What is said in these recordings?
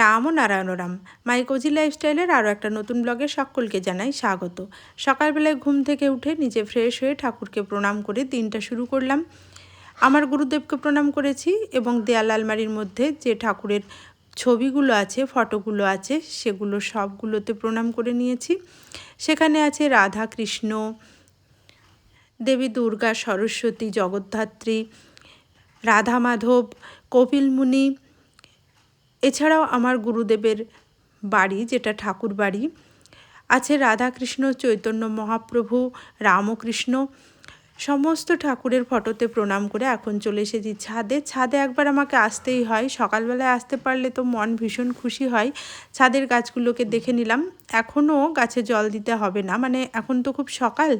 রাম ও Narayan Ram my cozy লাইফস্টাইলের আরও একটা নতুন ব্লগে সকলকে জানাই স্বাগত। সকালবেলায় ঘুম থেকে উঠে নিজে ফ্রেশ হয়ে ঠাকুরকে প্রণাম করে দিনটা শুরু করলাম। আমার গুরুদেবকে প্রণাম করেছি এবং দেয়াল আলমারির মধ্যে যে ঠাকুরের ছবিগুলো আছে, ফটোগুলো আছে, সেগুলো সবগুলোতে প্রণাম করে নিয়েছি। সেখানে আছে রাধা কৃষ্ণ, দেবী দুর্গা সরস্বতী, জগদ্ধাত্রী, রাধা মাধব, কপিল মুনি এছাড়াও আমার গুরুদেবের বাড়ি, যেটা ঠাকুর বাড়ি আছে রাধাকৃষ্ণ, চৈতন্য মহাপ্রভু, রামকৃষ্ণ, সমস্ত ঠাকুরের ফটোতে প্রণাম করে এখন চলে এসেছি ছাদে। ছাদে একবার আমাকে আসতেই হয়, সকালবেলায় আসতে পারলে তো মন ভীষণ খুশি হয়। ছাদের গাছগুলোকে দেখে নিলাম, এখনও গাছে জল দিতে হবে না মানে এখন তো খুব সকাল,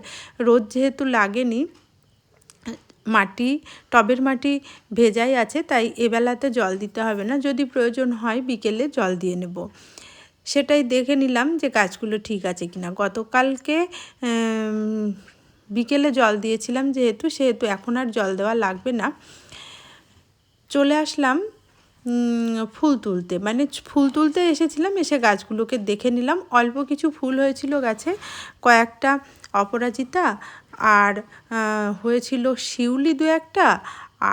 রোদ যেহেতু লাগেনি। মাটি, টবের মাটি ভেজাই আছে, তাই এবেলাতে জল দিতে হবে না। যদি প্রয়োজন হয় বিকেলে জল দিয়ে নেব। সেটাই দেখে নিলাম যে গাছগুলো ঠিক আছে কি না গতকালকে বিকেলে জল দিয়েছিলাম যেহেতু, সেহেতু এখন আর জল দেওয়া লাগবে না। চলে আসলাম ফুল তুলতে। মানে ফুল তুলতে এসেছিলাম, এসে গাছগুলোকে দেখে নিলাম। অল্প কিছু ফুল হয়েছিল গাছে, কয়েকটা অপরাজিতা, আর হয়েছিল শিউলি দু একটা,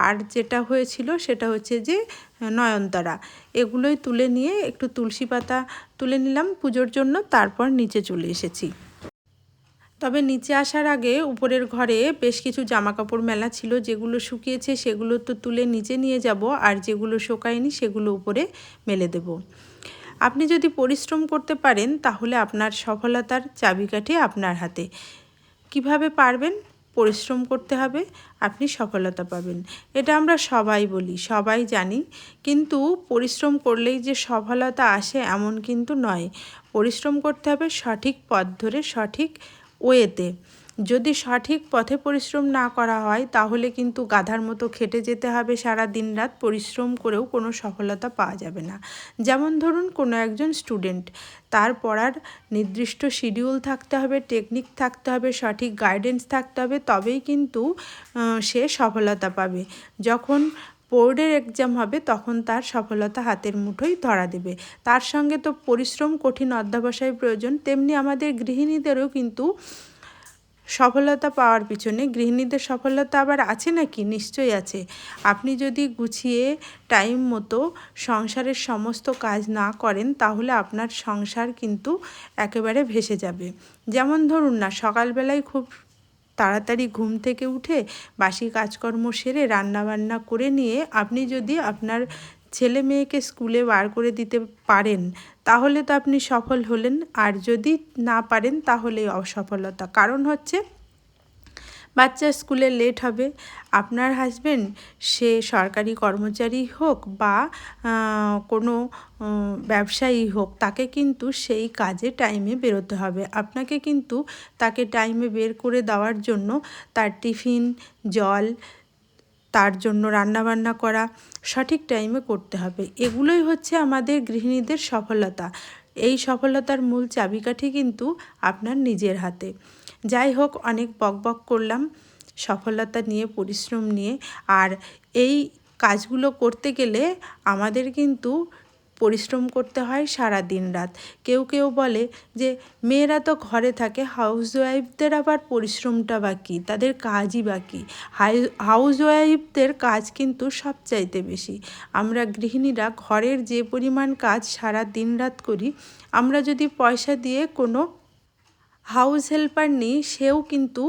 আর যেটা হয়েছিল সেটা হচ্ছে যে, নয়নতারা। এগুলোই তুলে নিয়ে একটু তুলসী পাতা তুলে নিলাম পুজোর জন্য, তারপর নিচে চলে এসেছি। তবে নিচে আসার আগে উপরের ঘরে বেশ কিছু জামা কাপড় মেলা ছিল, যেগুলো শুকিয়েছে সেগুলো তো তুলে নিচে নিয়ে যাব আর যেগুলো শোকায়নি সেগুলো উপরে মেলে দেব। আপনি যদি পরিশ্রম করতে পারেন, তাহলে আপনার সফলতার চাবিকাঠি আপনার হাতে। কীভাবে পারবেন? পরিশ্রম করতে হবে, আপনি সফলতা পাবেন। এটা আমরা সবাই বলি, সবাই জানি। কিন্তু পরিশ্রম করলেই যে সফলতা আসে এমন কিন্তু নয়। পরিশ্রম করতে হবে সঠিক পথ ধরে, সঠিক ওয়েতে যদি সঠিক পথে পরিশ্রম না করা হয়, তাহলে কিন্তু গাধার মতো খেটে যেতে হবে সারা দিন রাত পরিশ্রম করেও কোনো সফলতা পাওয়া যাবে না। যেমন ধরুন, কোনো একজন স্টুডেন্ট, তার পড়ার নির্দিষ্ট শিডিউল থাকতে হবে, টেকনিক থাকতে হবে, সঠিক গাইডেন্স থাকতে হবে, তবেই কিন্তু সে সফলতা পাবে। যখন বোর্ডের এক্সাম হবে, তখন তার সফলতা হাতের মুঠোই ধরা দেবে। তার সঙ্গে তো পরিশ্রম কঠিন অধ্যাবসায় প্রয়োজন, তেমনি আমাদের গৃহিণীদেরও কিন্তু সফলতা পাওয়ার পিছনে গৃহিণীদের সফলতা আবার আছে নাকি? নিশ্চয়ই আছে। আপনি যদি গুছিয়ে টাইম মতো সংসারের সমস্ত কাজ না করেন, তাহলে আপনার সংসার কিন্তু একেবারে ভেসে যাবে। যেমন ধরুন না, সকালবেলায় খুব তাড়াতাড়ি ঘুম থেকে উঠে বাসি কাজকর্ম সেরে রান্নাবান্না করে নিয়ে আপনি যদি আপনার ছেলে মেয়েকে স্কুলে বার করে দিতে পারেন, তাহলে তো আপনি সফল হলেন। আর যদি না পারেন, তাহলে অসফলতা। কারণ হচ্ছে, বাচ্চা স্কুলে লেট হবে। আপনার হাজবেন্ড সে সরকারি কর্মচারী হোক বা কোনো ব্যবসায়ী হোক, তাকে কিন্তু সেই কাজে টাইমে বেরোতে হবে। আপনাকে কিন্তু তাকে টাইমে বের করে দেওয়ার জন্য তার টিফিন জল তার জন্য রান্নাবান্না করা সঠিক টাইমে করতে হবে। এগুলোই হচ্ছে আমাদের গৃহিণীদের সফলতা। এই সফলতার মূল চাবিকাঠি কিন্তু আপনার নিজের হাতে। যাই হোক, অনেক বক বক করলাম সফলতা নিয়ে, পরিশ্রম নিয়ে। আর এই কাজগুলো করতে গেলে আমাদের কিন্তু পরিশ্রম করতে হয় সারা দিন রাত। কেউ কেউ বলে যে, মেয়েরা তো ঘরে থাকে হাউস ওয়াইফদের আবার পরিশ্রমটা বাকি, তাদের কাজই বাকি। হাউস ওয়াইফদের কাজ কিন্তু সবচাইতে বেশি। আমরা গৃহিণীরা ঘরের যে পরিমাণ কাজ সারা দিন রাত করি, আমরা যদি পয়সা দিয়ে কোনো হাউস হেল্পার নিই, সেও কিন্তু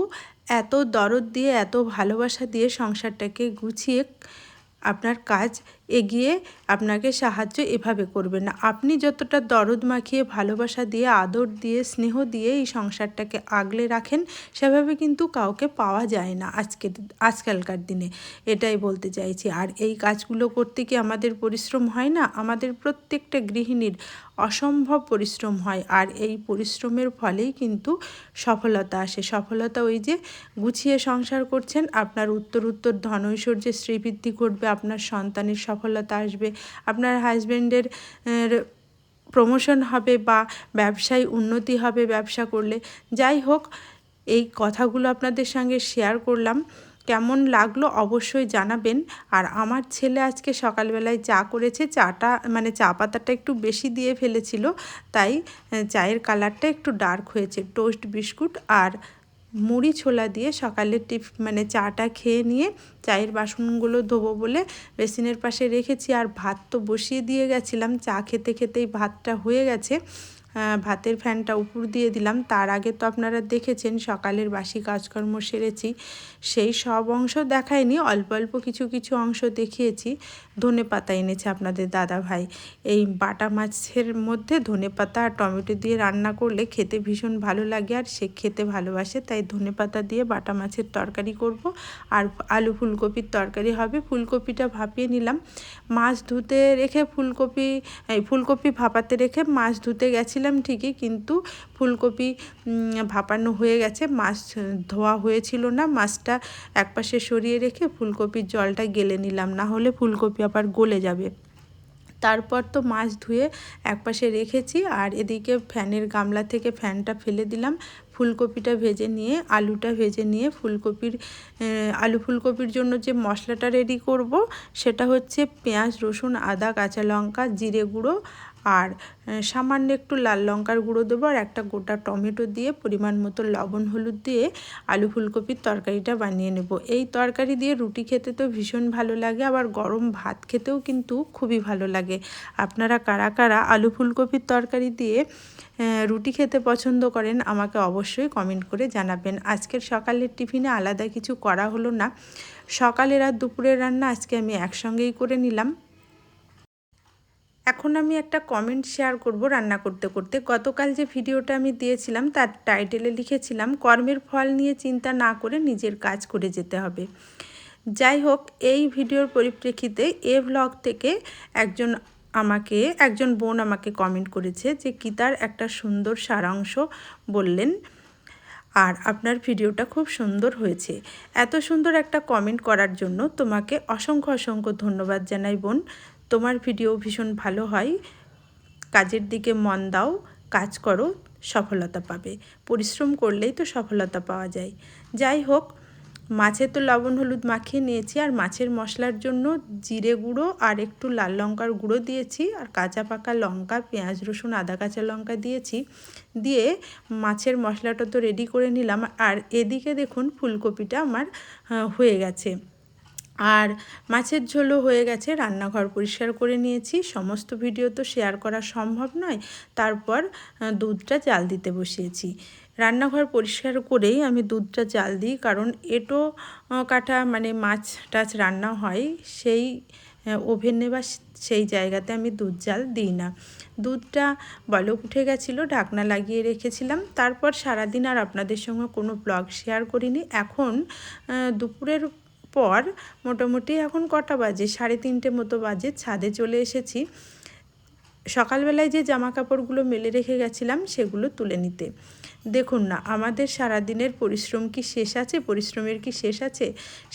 এত দরদ দিয়ে, এত ভালোবাসা দিয়ে সংসারটাকে গুছিয়ে আপনার কাজ এগিয়ে আপনাকে সাহায্য এভাবে করবে না। আপনি যতটা দরদ মাখিয়ে, ভালোবাসা দিয়ে, আদর দিয়ে, স্নেহ দিয়ে এই সংসারটাকে আগলে রাখেন, সেভাবে কিন্তু কাউকে পাওয়া যায় না আজকের আজকালকার দিনে। এটাই বলতে চাইছি। আর এই কাজগুলো করতে কি আমাদের পরিশ্রম হয় না? আমাদের প্রত্যেকটা গৃহিণীর অসম্ভব পরিশ্রম হয়। আর এই পরিশ্রমের ফলেই কিন্তু সফলতা আসে। সফলতা ওই যে গুছিয়ে সংসার করছেন, আপনার উত্তর উত্তর ধন ঐশ্বর্যের শ্রীবৃদ্ধি ঘটবে, আপনার সন্তানের সফলতা আসবে। আপনার হাজব্যান্ডের প্রমোশন হবে বা ব্যবসায় উন্নতি হবে ব্যবসা করলে। যাই হোক, এই কথাগুলো আপনাদের সঙ্গে শেয়ার করলাম। কেমন লাগল অবশ্যই জানাবেন। আর আমার ছেলে আজকে সকালবেলায় চা করেছে। চাটা মানে চা পাতাটা একটু বেশি দিয়ে ফেলেছিল। তাই চায়ের কালারটা একটু ডার্ক হয়েছে। টোস্ট বিস্কুট আর মুড়ি ছোলা দিয়ে সকালের টিপ মানে চাটা খেয়ে নিয়ে চায়ের বাসনগুলো ধোবো বলে বেসিনের পাশে রেখেছি। আর ভাত তো বসিয়ে দিয়ে গেছিলাম। চা খেতে খেতেই ভাতটা হয়ে গেছে। ভাতের ফ্যানটা উপর দিয়ে দিলাম। তার আগে তো আপনারা দেখেছেন, সকালের বাসি কাজকর্ম সেরেছি। সেই সব অংশ দেখায়নি। অল্প অল্প কিছু কিছু অংশ দেখিয়েছি। ধনে পাতা এনেছে আপনাদের দাদা ভাই। এই বাটা মাছের মধ্যে ধনে পাতা আর টমেটো দিয়ে রান্না করলে খেতে ভীষণ ভালো লাগে আর সে খেতে ভালোবাসে, তাই ধনে পাতা দিয়ে বাটা মাছের তরকারি করব। আর আলু ফুলকপির তরকারি হবে, ফুলকপিটা ভাপিয়ে নিলাম। মাছ ধুতে রেখে ফুলকপি ফুলকপি ভাপাতে রেখে মাছ ধুতে গেছিলাম ঠিকই, কিন্তু ফুলকপি ভাপানো হয়ে গেছে, মাছ ধোয়া হয়েছিল না, মাছটা একপাশে সরিয়ে রেখে ফুলকপির জলটা গেলে নিলাম। না হলে ফুলকপি আবার গলে যাবে। তারপর তো মাছ ধুয়ে একপাশে রেখেছি আর এদিকে ফ্যানের গামলা থেকে ফ্যানটা ফেলে দিলাম। ফুলকপিটা ভেজে নিয়ে, আলুটা ভেজে নিয়ে ফুলকপির আলু ফুলকপির জন্য যে মশলাটা রেডি করব, সেটা হচ্ছে পেঁয়াজ, রসুন, আদা, কাঁচা লঙ্কা, জিরে গুঁড়ো আর সামান্য একটু লাল লঙ্কার গুঁড়ো দেবো আর একটা গোটা টমেটো দিয়ে পরিমাণ মতো লবণ, হলুদ দিয়ে আলু ফুলকপির তরকারিটা বানিয়ে নেব। এই তরকারি দিয়ে রুটি খেতে তো ভীষণ ভালো লাগে, আবার গরম ভাত খেতেও কিন্তু খুবই ভালো লাগে। আপনারা কারা কারা আলু ফুলকপির তরকারি দিয়ে রুটি খেতে পছন্দ করেন আমাকে অবশ্যই কমেন্ট করে জানাবেন। আজকের সকালের টিফিনে আলাদা কিছু করা হলো না। সকালের আর দুপুরের রান্না আজকে আমি একসঙ্গেই করে নিলাম। এখন আমি একটা কমেন্ট শেয়ার করব রান্না করতে করতে। গতকাল যে ভিডিওটা আমি দিয়েছিলাম, তার টাইটেলে লিখেছিলাম, কর্মের ফল নিয়ে চিন্তা না করে নিজের কাজ করে যেতে হবে। যাই হোক, এই ভিডিওর পরিপ্রেক্ষিতে এ ভ্লগ থেকে একজন আমাকে, একজন বোন আমাকে কমেন্ট করেছে যে কিতার একটা সুন্দর সারাংশ বললেন। আর আপনার ভিডিওটা খুব সুন্দর হয়েছে। এত সুন্দর একটা কমেন্ট করার জন্য তোমাকে অসংখ্য অসংখ্য ধন্যবাদ জানাই বোন। তোমার ভিডিও ভীষণ ভালো হয়, কাজের দিকে মন দাও, কাজ করো, সফলতা পাবে। পরিশ্রম করলেই তো সফলতা পাওয়া যায়। যাই হোক, মাছে তো লবণ হলুদ মাখিয়ে নিয়েছি, আর মাছের মশলার জন্য জিরে গুঁড়ো আর একটু লাল লঙ্কার গুঁড়ো দিয়েছি, আর কাঁচা পাকা লঙ্কা, পেঁয়াজ, রসুন, আদা, কাঁচা লঙ্কা দিয়েছি। দিয়ে মাছের মশলাটা তো রেডি করে নিলাম, আর এদিকে দেখুন ফুলকপিটা আমার হয়ে গেছে। আর মাছের ঝোলও হয়ে গেছে, রান্নাঘর পরিষ্কার করে নিয়েছি, সমস্ত ভিডিও তো শেয়ার করা সম্ভব নয়, তারপর দুধটা জাল দিতে বসিয়েছি। রান্নাঘর পরিষ্কার করেই আমি দুধটা জাল দিই, কারণ এটো কাটা মানে মাছ টাছ রান্না হয়, সেই ওভেনে বা সেই জায়গাতে আমি দুধ জাল দিই না। দুধটা বলক উঠে গেছিল, ঢাকনা লাগিয়ে রেখেছিলাম, তারপর সারাদিন আর আপনাদের সঙ্গে কোনো ব্লগ শেয়ার করিনি, এখন দুপুরের পর মোটামুটি এখন কটা বাজে? সাড়ে তিনটে মতো বাজে। ছাদে চলে এসেছি। সকালবেলায় যে জামা কাপড়গুলো মেলে রেখে গেছিলাম, সেগুলো তুলে নিতে। দেখুন না, আমাদের সারাদিনের পরিশ্রম কি শেষ আছে? পরিশ্রমের কি শেষ আছে?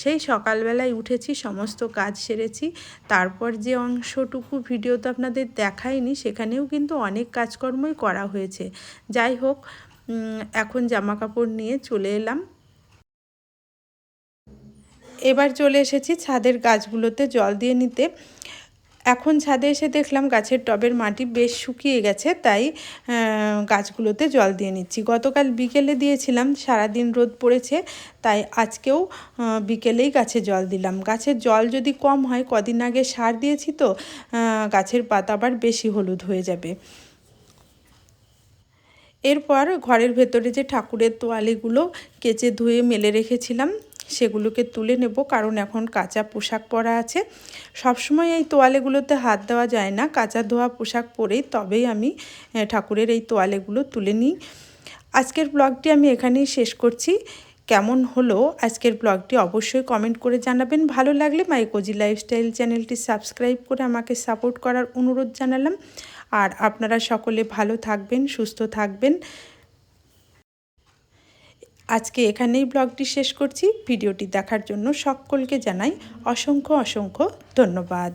সেই সকালবেলায় উঠেছি, সমস্ত কাজ সেরেছি। তারপর যে অংশটুকু ভিডিও তো আপনাদের দেখায়নি সেখানেও কিন্তু অনেক কাজকর্মই করা হয়েছে। যাই হোক এখন জামা কাপড় নিয়ে চলে এলাম। এবার চলে এসেছি ছাদের গাছগুলোতে জল দিয়ে নিতে। এখন ছাদে এসে দেখলাম গাছের টবের মাটি বেশ শুকিয়ে গেছে, তাই গাছগুলোতে জল দিয়ে নিচ্ছি। গতকাল বিকেলে দিয়েছিলাম, সারাদিন রোদ পড়েছে, তাই আজকেও বিকেলেই গাছে জল দিলাম। গাছের জল যদি কম হয়, কদিন আগে সার দিয়েছি তো গাছের পাতা আবার বেশি হলুদ হয়ে যাবে। এরপর ঘরের ভেতরে যে ঠাকুরের তোয়ালিগুলো কেচে ধুয়ে মেলে রেখেছিলাম সেগুলোকে তুলে নেব, কারণ এখন কাঁচা পোশাক পরা আছে। সবসময় এই তোয়ালেগুলোতে হাত দেওয়া যায় না, কাঁচা ধোয়া পোশাক পরেই তবেই আমি ঠাকুরের এই তোয়ালেগুলো তুলে নিই। আজকের ব্লগটি আমি এখানেই শেষ করছি। কেমন হলো আজকের ব্লগটি অবশ্যই কমেন্ট করে জানাবেন। ভালো লাগলে মাই কোজি লাইফস্টাইল চ্যানেলটি সাবস্ক্রাইব করে আমাকে সাপোর্ট করার অনুরোধ জানালাম। আর আপনারা সকলে ভালো থাকবেন, সুস্থ থাকবেন। আজকে এখানেই ব্লগটি শেষ করছি। ভিডিওটি দেখার জন্য সকলকে জানাই অসংখ্য অসংখ্য ধন্যবাদ।